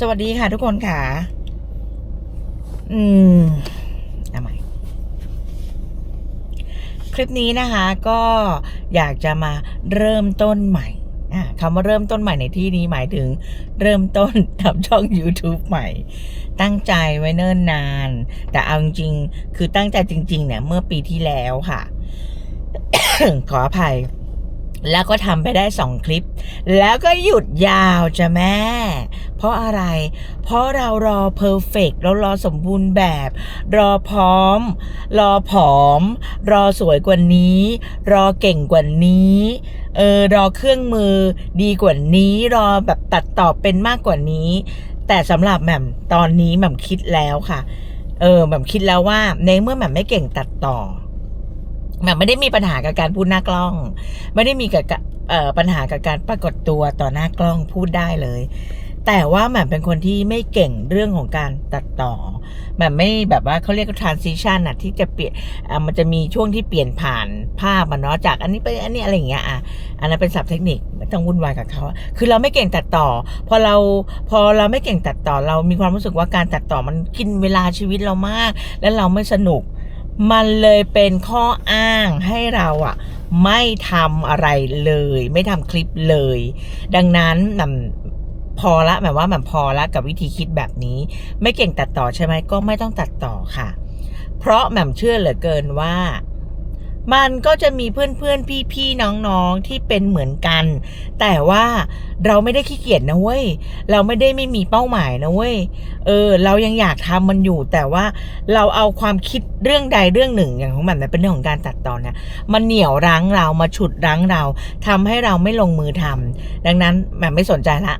สวัสดีค่ะทุกคนค่ะ อืมเอาใหม่คลิปนี้นะคะก็อยากจะมาเริ่มต้นใหม่คำว่าเริ่มต้นใหม่ในที่นี้หมายถึงเริ่มต้นทำช่อง YouTube ใหม่ ตั้งใจไว้เนิ่นนาน แต่เอาจริงๆคือตั้งใจจริง ๆ เนี่ย เมื่อปีที่แล้วค่ะ ขออภัย แล้วก็ทำไปได้สองคลิป แล้วก็หยุดยาวจ้ะแม่ เพราะอะไร เพราะเรารอเพอร์เฟกเรารอสมบูรณ์แบบ รอพร้อม รอผอม รอสวยกว่านี้ รอเก่งกว่านี้เออรอเครื่องมือดีกว่านี้ รอแบบตัดต่อเป็นมากกว่านี้ แต่สำหรับแหม่มตอนนี้แหม่มคิดแล้วค่ะ เออแหม่มคิดแล้วว่าในเมื่อแหม่มไม่เก่งตัดต่อ แหม่มไม่ได้มีปัญหากับการพูดหน้ากล้อง ไม่ได้มีกับปัญหากับการปรากฏตัวต่อหน้ากล้องพูดได้เลย แต่ว่าแหม่มเป็นคนที่ไม่เก่งเรื่องของการตัดต่อแหม่มไม่แบบว่าเขาเรียกว่า transition อะที่จะเปลี่ยนมันจะมีช่วงที่เปลี่ยนผ่านภาพมันเนาะจากอันนี้ไปอันนี้อะไรอย่างเงี้ยอะอันนั้นเป็นศัพท์เทคนิคไม่ต้องวุ่นวายกับเขาคือเราไม่เก่งตัดต่อ พอเราพอเราไม่เก่งตัดต่อเรามีความรู้สึกว่าการตัดต่อมันกินเวลาชีวิตเรามาก และเราไม่สนุก มันเลยเป็นข้ออ้างให้เราอะไม่ทำอะไรเลย ไม่ทำคลิปเลย ดังนั้นแหม่มพอละหมายว่าแหม่มพอละกับวิธีคิดแบบนี้ ไม่เก่งตัดต่อใช่ไหมก็ไม่ต้องตัดต่อค่ะ เพราะแหม่มเชื่อเหลือเกินว่า มันก็จะมีเพื่อนๆพี่ๆน้องๆที่เป็นเหมือนกัน แต่ว่าเราไม่ได้ขี้เกียจนะเว้ย เราไม่ได้ไม่มีเป้าหมายนะเว้ย เออ เรายังอยากทำมันอยู่ แต่ว่าเราเอาความคิดเรื่องใดเรื่องหนึ่งอย่างของแบบนั้นเป็นเรื่องของการตัดต่อเนี่ยมันเหนี่ยวรั้งเรามาฉุดรั้งเราทำให้เราไม่ลงมือทำดังนั้นแหม่มไม่สนใจละ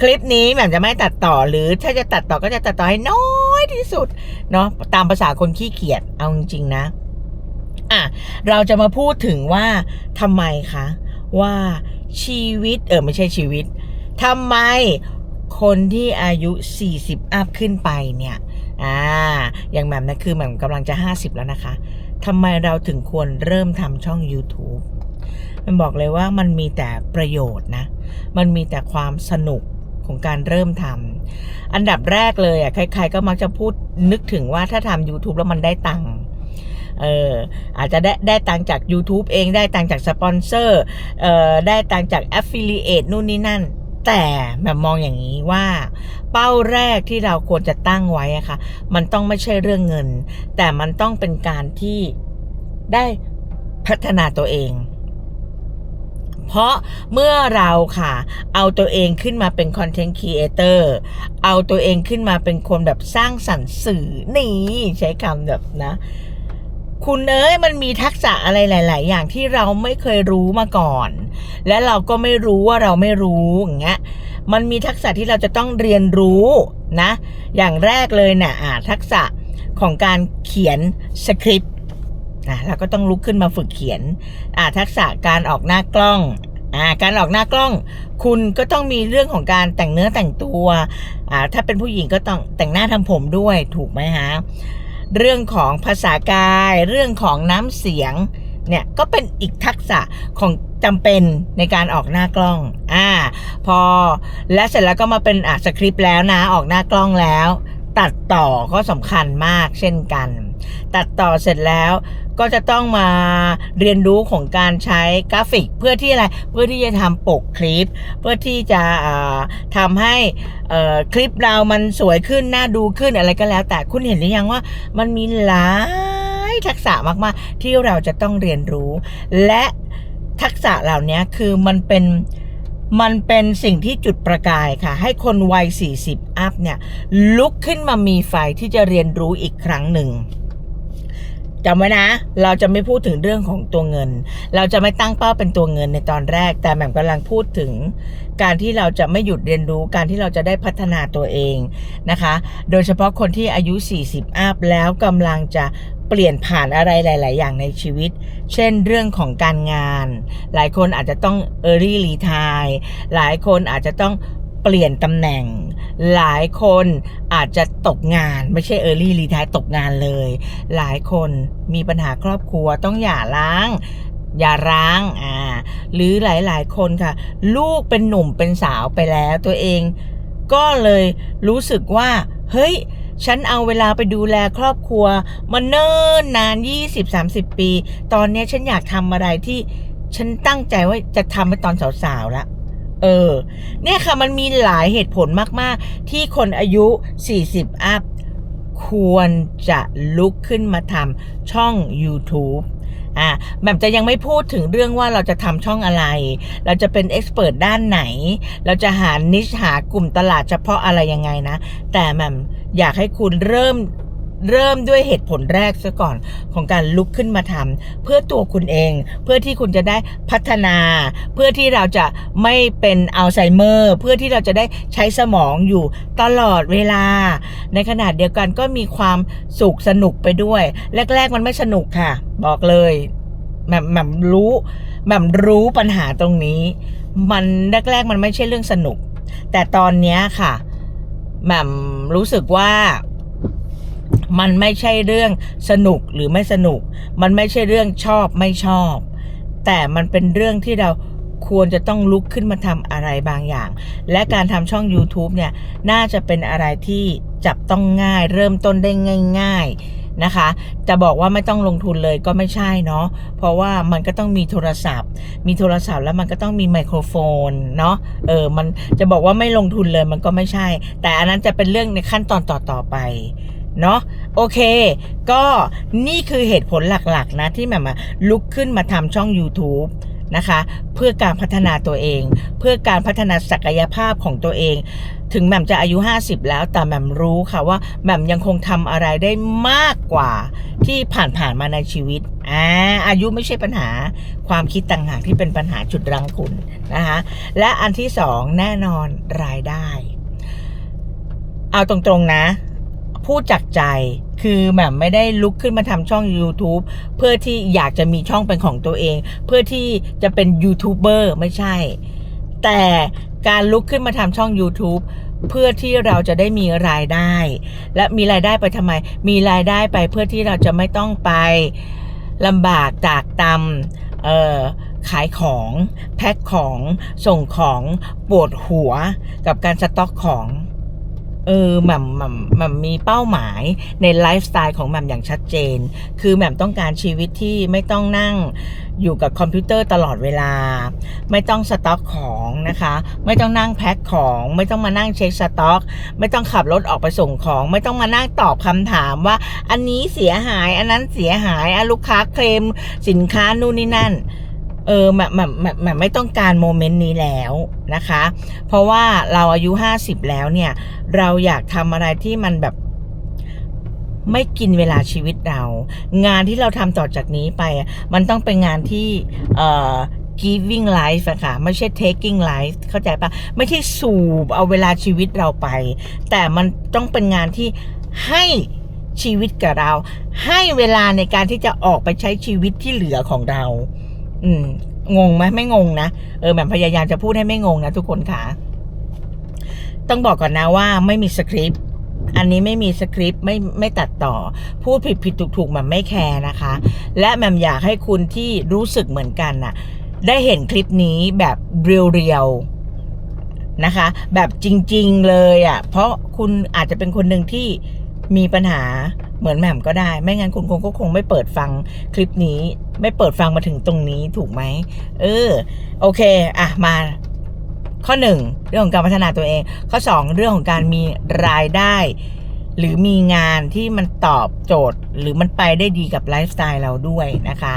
คลิปนี้แหม่มจะไม่ตัดต่อหรือถ้าจะตัดต่อก็จะตัดต่อให้น้อยที่สุดเนาะตามภาษาคนขี้เกียจเอาจริงๆนะ อะเราจะมาพูดถึงว่าทำไมคะว่าชีวิตเออไม่ใช่ชีวิตทำไมคนที่อายุ 40 อัพขึ้นไปเนี่ยอ่าอย่างแหม่มนะคือแหม่มกำลังจะ 50 แล้วนะคะทำไมเราถึงควรเริ่มทำช่อง YouTube มันบอกเลยว่ามันมีแต่ประโยชน์นะ มันมีแต่ความสนุกของการเริ่มทำอันดับแรกเลยอะใครๆก็มักจะพูดนึกถึงว่าถ้าทำ YouTube แล้วมันได้ตังค์ เอออาจจะได้ได้ตังจาก YouTube เองได้ตังจากสปอนเซอร์เอ่อได้ตังจาก Affiliate นู่นนี่นั่น แต่แบบมองอย่างนี้ว่า เป้าแรกที่เราควรจะตั้งไว้อะค่ะ มันต้องไม่ใช่เรื่องเงิน แต่มันต้องเป็นการที่ได้พัฒนาตัวเองเพราะเมื่อเราค่ะ เอาตัวเองขึ้นมาเป็นคอนเทนต์ครีเอเตอร์เอาตัวเองขึ้นมาเป็นคนแบบสร้างสรรค์สื่อนี่ใช้คำแบบนะ คุณเอ้ยมันมีทักษะอะไรหลาย ๆ อย่างที่เราไม่เคยรู้มาก่อน และเราก็ไม่รู้ว่าเราไม่รู้อย่างเงี้ยมันมีทักษะที่เราจะต้องเรียนรู้นะ อย่างแรกเลยนะ่ะอ่าทักษะของการเขียนสคริปต์อะเราก็ต้องลุกขึ้นมาฝึกเขียนอ่าทักษะการออกหน้ากล้องอ่าการออกหน้ากล้อง คุณก็ต้องมีเรื่องของการแต่งเนื้อแต่งตัวอ่าถ้าเป็นผู้หญิงก็ต้องแต่งหน้าทำผมด้วยถูกไหมฮะ เรื่องของภาษากาย เรื่องของน้ำเสียงเนี่ยก็เป็นอีกทักษะของจำเป็นในการออกหน้ากล้อง อ่า พอและเสร็จแล้วก็มาเป็นอะสคริปต์แล้วนะออกหน้ากล้องแล้ว ตัดต่อก็สำคัญมากเช่นกัน ตัดต่อเสร็จแล้ว ก็จะต้องมาเรียนรู้ของการใช้กราฟิก เพื่อที่อะไรเพื่อที่จะทำปกคลิป เพื่อที่จะอ่าทำให้คลิปเรามันสวยขึ้นน่าดูขึ้นอะไรก็แล้ว แต่คุณเห็นหรือยังว่ามันมีหลายทักษะมากๆ ที่เราจะต้องเรียนรู้ และทักษะเหล่านี้คือมันเป็นมันเป็นสิ่งที่จุดประกายค่ะ ให้คนวัย 40 อัพเนี่ย ลุกขึ้นมามีไฟที่จะเรียนรู้อีกครั้งหนึ่ง จำไว้นะ เราจะไม่พูดถึงเรื่องของตัวเงิน เราจะไม่ตั้งเป้าเป็นตัวเงินในตอนแรก แต่แหม่มกำลังพูดถึง การที่เราจะไม่หยุดเรียนรู้ การที่เราจะได้พัฒนาตัวเองนะคะ โดยเฉพาะคนที่อายุ 40 อัพแล้วกำลังจะเปลี่ยนผ่านอะไรหลาย ๆ อย่างในชีวิต เช่นเรื่องของการงาน หลายคนอาจจะต้อง early retire หลายคนอาจจะต้อง เปลี่ยนตำแหน่ง หลายคนอาจจะตกงาน ไม่ใช่ early retire ตกงานเลย หลายคนมีปัญหาครอบครัวต้องหย่าร้างอย่าร้าง อ่า หรือหลาย ๆ คนค่ะ ลูกเป็นหนุ่มเป็นสาวไปแล้วตัวเอง ก็เลยรู้สึกว่า เฮ้ย ฉันเอาเวลาไปดูแลครอบครัวมาเนิ่นนาน 20-30 ปี ตอนเนี้ยฉันอยากทำอะไรที่ ฉันตั้งใจว่าจะทำไปตอนสาว ๆ และ เออ เนี่ยค่ะมันมีหลายเหตุผลมาก ๆ ที่คนอายุ 40 อัพ ควรจะลุกขึ้นมาทำช่อง YouTube อะแบบจะยังไม่พูดถึงเรื่องว่าเราจะทำช่องอะไร เราจะเป็นเอ็กซ์เพรสด้านไหน เราจะหานิชหากลุ่มตลาดเฉพาะอะไรยังไงนะ แต่แหม่มอยากให้คุณเริ่ม เริ่มด้วยเหตุผลแรกซะก่อนของการลุกขึ้นมาทำเพื่อตัวคุณเอง เพื่อที่คุณจะได้พัฒนา เพื่อที่เราจะไม่เป็นอัลไซเมอร์ เพื่อที่เราจะได้ใช้สมองอยู่ตลอดเวลา ในขณะเดียวกันก็มีความสุขสนุกไปด้วย แรก ๆ มันไม่สนุกค่ะ บอกเลยแหม่มแหม่มรู้แหม่มรู้ปัญหาตรงนี้ มันแรก ๆ มันไม่ใช่เรื่องสนุก แต่ตอนนี้ค่ะแหม่มรู้สึกว่า มันไม่ใช่เรื่องสนุกหรือไม่สนุก มันไม่ใช่เรื่องชอบไม่ชอบ แต่มันเป็นเรื่องที่เราควรจะต้องลุกขึ้นมาทำอะไรบางอย่าง และการทำช่อง YouTube เนี่ย น่าจะเป็นอะไรที่จับต้องง่าย เริ่มต้นได้ง่าย ๆนะคะ จะบอกว่าไม่ต้องลงทุนเลยก็ไม่ใช่เนาะ เพราะว่ามันก็ต้องมีโทรศัพท์ มีโทรศัพท์แล้วมันก็ต้องมีไมโครโฟนเนาะ เออ มันจะบอกว่าไม่ลงทุนเลยมันก็ไม่ใช่ แต่อันนั้นจะเป็นเรื่องในขั้นตอนต่อๆไป เนาะ โอเค ก็นี่คือเหตุผลหลักๆนะที่แหม่มลุกขึ้นมาทำช่อง YouTube นะคะเพื่อการพัฒนาตัวเอง เพื่อการพัฒนาศักยภาพของตัวเอง ถึงแหม่มจะอายุ 50 แล้วแต่แหม่มรู้ค่ะว่าแหม่มยังคงทำอะไรได้มากกว่าที่ผ่านๆมาในชีวิตอ่าอายุไม่ใช่ปัญหาความคิดต่างหากที่เป็นปัญหาจุดรังคุณนะคะและอันที่สองแน่นอนรายได้ เอาตรงๆนะ พูดจากใจ คือแหม่มไม่ได้ลุกขึ้นมาทำช่อง YouTube เพื่อที่อยากจะมีช่องเป็นของตัวเอง เพื่อที่จะเป็นยูทูบเบอร์ไม่ใช่ แต่การลุกขึ้นมาทำช่อง YouTube เพื่อที่เราจะได้มีรายได้ และมีรายได้ไปทำไม มีรายได้ไปเพื่อที่เราจะไม่ต้องไปลำบากจากตำเอ่อขายของ แพ็คของ ส่งของ ปวดหัวกับการสต็อกของ เออแหม่มแหม่มแหม่มมีเป้าหมายในไลฟ์สไตล์ของแหม่มอย่างชัดเจน คือแหม่มต้องการชีวิตที่ไม่ต้องนั่งอยู่กับคอมพิวเตอร์ตลอดเวลา ไม่ต้องสต็อกของนะคะ ไม่ต้องนั่งแพ็คของ ไม่ต้องมานั่งเช็คสต็อก ไม่ต้องขับรถออกไปส่งของ ไม่ต้องมานั่งตอบคำถามว่า อันนี้เสียหาย อันนั้นเสียหายอลูกค้าเคลมสินค้านู่นนี่นั่น เออแหม่มแหม่มแหม่มแหม่มไม่ต้องการโมเมนต์นี้แล้วนะคะ เพราะว่าเราอายุ 50 แล้วเนี่ย เราอยากทำอะไรที่มันแบบไม่กินเวลาชีวิตเรา งานที่เราทำต่อจากนี้ไป มันต้องเป็นงานที่เอ่อ giving life อะค่ะ ไม่ใช่ taking life เข้าใจปะไม่ใช่สูบเอาเวลาชีวิตเราไป แต่มันต้องเป็นงานที่ให้ชีวิตกับเรา ให้เวลาในการที่จะออกไปใช้ชีวิตที่เหลือของเรา อืม งงไหมไม่งงนะเออแบบพยายามจะพูดให้ไม่งงนะทุกคนค่ะ ต้องบอกก่อนนะว่าไม่มีสคริปต์อันนี้ไม่มีสคริปต์ไม่ไม่ตัดต่อ พูดผิดผิดถูกถูกๆมันไม่แคร์นะคะ และแหมมอยากให้คุณที่รู้สึกเหมือนกันน่ะ ได้เห็นคลิปนี้แบบเรียวๆนะคะ แบบจริง ๆเลยอะ่ะ เพราะคุณอาจจะเป็นคนหนึ่งที่ มีปัญหาเหมือนแหม่มก็ได้ ไม่งั้นคุณคงก็คงไม่เปิดฟังคลิปนี้ ไม่เปิดฟังมาถึงตรงนี้ถูกไหมเออ โอเค อะ มาข้อหนึ่งเรื่องของการพัฒนาตัวเอง ข้อสองเรื่องของการมีรายได้ หรือมีงานที่มันตอบโจทย์ หรือมันไปได้ดีกับไลฟ์สไตล์เราด้วยนะคะ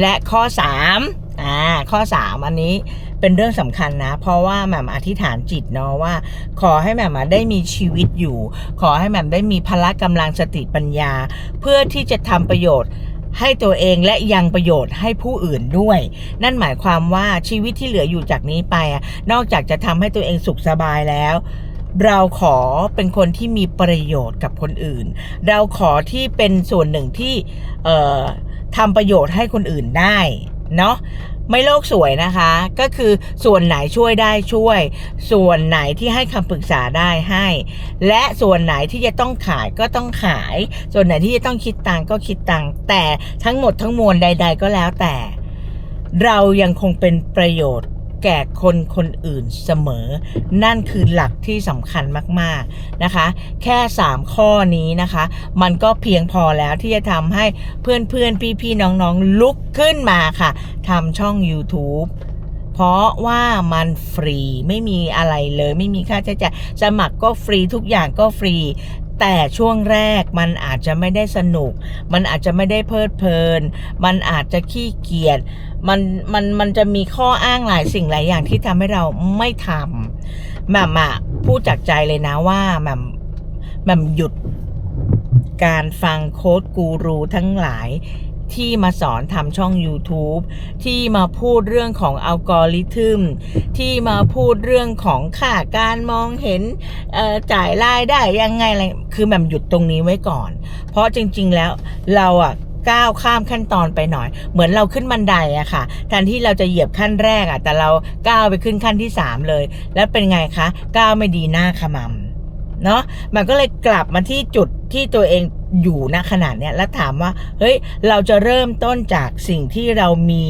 และข้อสาม อ่าข้อสามอันนี้เป็นเรื่องสำคัญนะ เพราะว่าแหม่มอธิษฐานจิตเนาะว่า ขอให้แหม่มได้มีชีวิตอยู่ ขอให้แหม่มได้มีพละกำลังสติปัญญา เพื่อที่จะทำประโยชน์ให้ตัวเองและยังประโยชน์ให้ผู้อื่นด้วย นั่นหมายความว่าชีวิตที่เหลืออยู่จากนี้ไปอะนอกจากจะทำให้ตัวเองสุขสบายแล้ว เราขอเป็นคนที่มีประโยชน์กับคนอื่น เราขอที่เป็นส่วนหนึ่งที่เอ่อทำประโยชน์ให้คนอื่นได้เนาะ ไม่โลกสวยนะคะ ก็คือส่วนไหนช่วยได้ช่วย ส่วนไหนที่ให้คำปรึกษาได้ให้ และส่วนไหนที่จะต้องขายก็ต้องขาย ส่วนไหนที่จะต้องคิดตังก็คิดตังแต่ทั้งหมดทั้งมวลใด ๆ ก็แล้วแต่ เรายังคงเป็นประโยชน์ แก่คนคนอื่นเสมอ นั่นคือหลักที่สำคัญมากๆนะคะ แค่ 3 ข้อนี้นะคะ มันก็เพียงพอแล้วที่จะทำให้เพื่อนๆ พี่ๆ น้องๆ ลุกขึ้นมาค่ะทำช่อง YouTube เพราะว่ามันฟรีไม่มีอะไรเลย ไม่มีค่าใช้จ่ายสมัครก็ฟรีทุกอย่างก็ฟรี แต่ช่วงแรกมันอาจจะไม่ได้สนุก มันอาจจะไม่ได้เพลิดเพลิน มันอาจจะขี้เกียจ มันมันมันจะมีข้ออ้างหลายสิ่งหลายอย่างที่ทำให้เราไม่ทำแหม่มอะพูดจากใจเลยนะว่าแหม่มแหม่มหยุดการฟังโค้ดกูรูทั้งหลาย ที่มาสอนทำช่อง YouTube ที่มาพูดเรื่องของอัลกอริทึมที่มาพูดเรื่องของค่าการมองเห็นจ่ายรายได้ยังไงอะไรคือแหม่มหยุดตรงนี้ไว้ก่อน เพราะจริง ๆ แล้วเราอะก้าวข้ามขั้นตอนไปหน่อย เหมือนเราขึ้นบันไดอะค่ะแทนที่เราจะเหยียบขั้นแรกอะแต่เราก้าวไปขึ้นขั้นที่ 3 เลย แล้วเป็นไงคะก้าวไม่ดีหน้าขมำเนาะมันก็เลยกลับมาที่จุดที่ตัวเอง อยู่ณขนาดเนี้ยแล้วถามว่าเฮ้ยเราจะเริ่มต้นจากสิ่งที่เรามี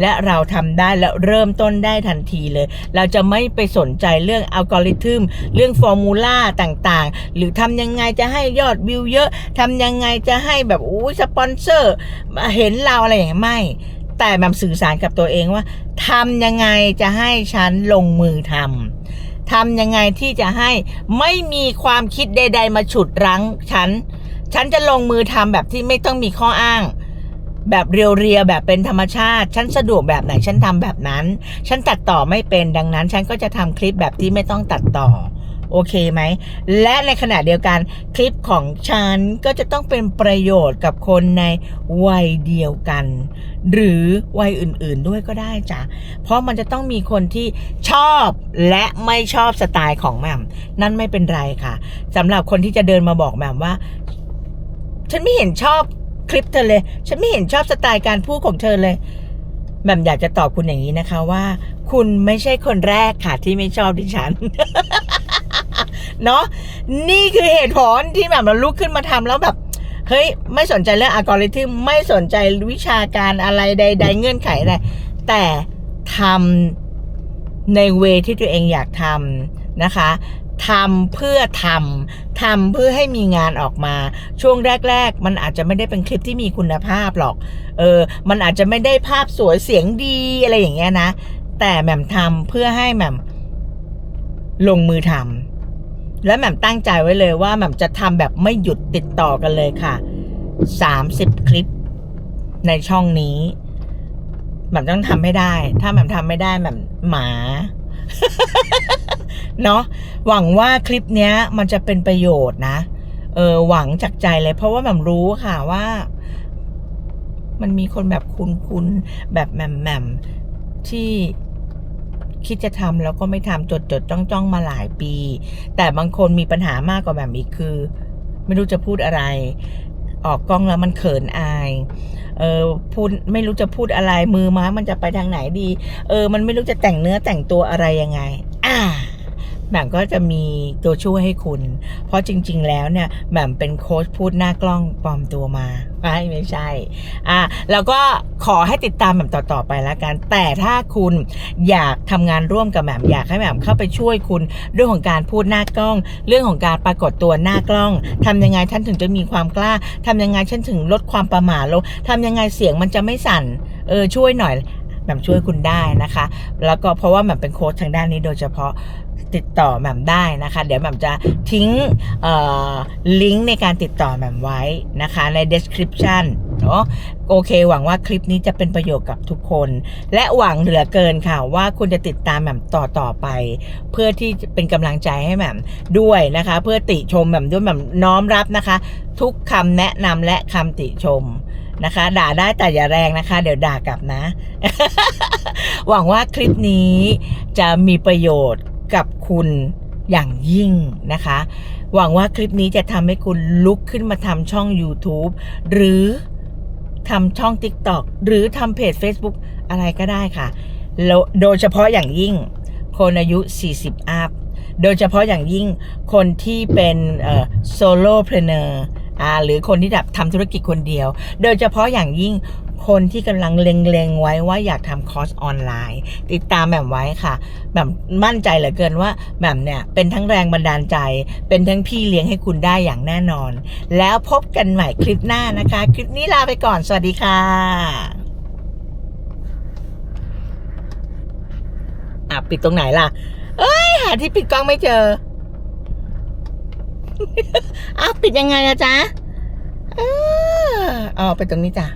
และเราทำได้แล้วเริ่มต้นได้ทันทีเลย เราจะไม่ไปสนใจเรื่องอัลกอริทึมเรื่องฟอร์มูล่าต่างๆ หรือทำยังไงจะให้ยอดวิวเยอะทำยังไงจะให้แบบอู้สปอนเซอร์มาเห็นเราอะไรอย่างเงี้ยไม่แต่แบบสื่อสารกับตัวเองว่าทำยังไงจะให้ฉันลงมือทำทำยังไงที่จะให้ไม่มีความคิดใด ๆ มาฉุดรั้งฉัน ฉันจะลงมือทำแบบที่ไม่ต้องมีข้ออ้าง แบบเรียวๆแบบเป็นธรรมชาติ ฉันสะดวกแบบไหนฉันทำแบบนั้น ฉันตัดต่อไม่เป็นดังนั้น ฉันก็จะทำคลิปแบบที่ไม่ต้องตัดต่อโอเคไหม และในขณะเดียวกันคลิปของฉันก็จะต้องเป็นประโยชน์กับคนในวัยเดียวกัน หรือวัยอื่นๆด้วยก็ได้จ้ะ เพราะมันจะต้องมีคนที่ชอบและไม่ชอบสไตล์ของแหม่มนั่นไม่เป็นไรค่ะสำหรับคนที่จะเดินมาบอกแหม่มว่า ฉันไม่เห็นชอบคลิปเธอเลย ฉันไม่เห็นชอบสไตล์การพูดของเธอเลยแหม่มอยากจะตอบคุณอย่างนี้นะคะว่า คุณไม่ใช่คนแรกค่ะที่ไม่ชอบดิฉันเนาะนี่คือเหตุผลที่แบบเราลุกขึ้นมาทำแล้วแบบเฮ้ยไม่สนใจเรื่องอัลกอริทึมไม่สนใจวิชาการอะไรใด ๆ เงื่อนไขอะไรแต่ทำในเวที่ตัวเองอยากทำ นะคะทำเพื่อทำทำเพื่อให้มีงานออกมา ช่วงแรก ๆ มันอาจจะไม่ได้เป็นคลิปที่มีคุณภาพหรอก เออ มันอาจจะไม่ได้ภาพสวยเสียงดีอะไรอย่างเงี้ยนะ แต่แหม่มทำเพื่อให้แหม่มลงมือทำและแหม่มตั้งใจไว้เลยว่าแหม่มจะทำแบบไม่หยุดติดต่อกันเลยค่ะ30 คลิปในช่องนี้แหม่มต้องทำให้ได้ ถ้าแหม่มทำไม่ได้แหม่มหมา เนาะหวังว่าคลิปเนี้ยมันจะเป็นประโยชน์นะเออหวังจากใจเลย เพราะว่าแหม่มรู้ค่ะว่า มันมีคนแบบคุณคุณแบบแหม่มแหม่มที่คิดจะทำแล้วก็ไม่ทำจดจดจ้องจ้องมาหลายปี แต่บางคนมีปัญหามากกว่าแบบอีกคือ ไม่รู้จะพูดอะไร ออกกล้องแล้วมันเขินอาย เออพูดไม่รู้จะพูดอะไรมือม้ามันจะไปทางไหนดี เออ มันไม่รู้จะแต่งเนื้อแต่งตัวอะไรยังไง อ่า แหม่มก็จะมีตัวช่วยให้คุณ เพราะจริง ๆ แล้วเนี่ยแหม่มเป็นโค้ชพูดหน้ากล้องปลอมตัวมาไม่ไม่ใช่อะแล้วก็ขอให้ติดตามแหม่มต่อๆไปแล้วกัน แต่ถ้าคุณอยากทำงานร่วมกับแหม่มอยากให้แหม่มเข้าไปช่วยคุณเรื่องของการพูดหน้ากล้อง เรื่องของการปรากฏตัวหน้ากล้องทำยังไงท่านถึงจะมีความกล้าทำยังไงฉันถึงลดความประหม่าลงทำยังไงเสียงมันจะไม่สั่นเออช่วยหน่อย แหม่มช่วยคุณได้นะคะ แล้วก็เพราะว่าแหม่มเป็นโค้ชทางด้านนี้โดยเฉพาะติดต่อแหม่มได้นะคะ เดี๋ยวแหม่มจะทิ้งลิงก์ในการติดต่อแหม่มไว้นะคะใน description เนาะโอเค หวังว่าคลิปนี้จะเป็นประโยชน์กับทุกคน และหวังเหลือเกินค่ะว่าคุณจะติดตามแหม่มต่อต่อไป เพื่อที่เป็นกำลังใจให้แหม่มด้วยนะคะ เพื่อติชมแหม่มด้วยแหม่มน้อมรับนะคะ ทุกคำแนะนำและคำติชม นะคะ ด่าได้แต่อย่าแรงนะคะ เดี๋ยวด่ากลับนะ หวังว่าคลิปนี้จะมีประโยชน์กับคุณอย่างยิ่งนะคะ หวังว่าคลิปนี้จะทำให้คุณลุกขึ้นมาทำช่อง YouTube หรือทำช่อง TikTok หรือทำเพจ Facebook อะไรก็ได้ค่ะแล้วโดยเฉพาะอย่างยิ่ง คนอายุ 40 อัพ โดยเฉพาะอย่างยิ่งคนที่เป็นโซโล่เพลเนอร์ หรือคนที่แบบทำธุรกิจคนเดียว โดยเฉพาะอย่างยิ่งคนที่กำลังเล็งๆไว้ว่าอยากทำคอร์สออนไลน์ ติดตามแบบไว้ค่ะ แบบมั่นใจเหลือเกินว่าแบบเนี่ยเป็นทั้งแรงบันดาลใจ เป็นทั้งพี่เลี้ยงให้คุณได้อย่างแน่นอน แล้วพบกันใหม่คลิปหน้านะคะ คลิปนี้ลาไปก่อน สวัสดีค่ะอะปิดตรงไหนล่ะ เอ้ยหาที่ปิดกล้องไม่เจอ อ้าวปิดยังไงอะจ๊ะเอออ๋อไปตรงนี้จ้ะ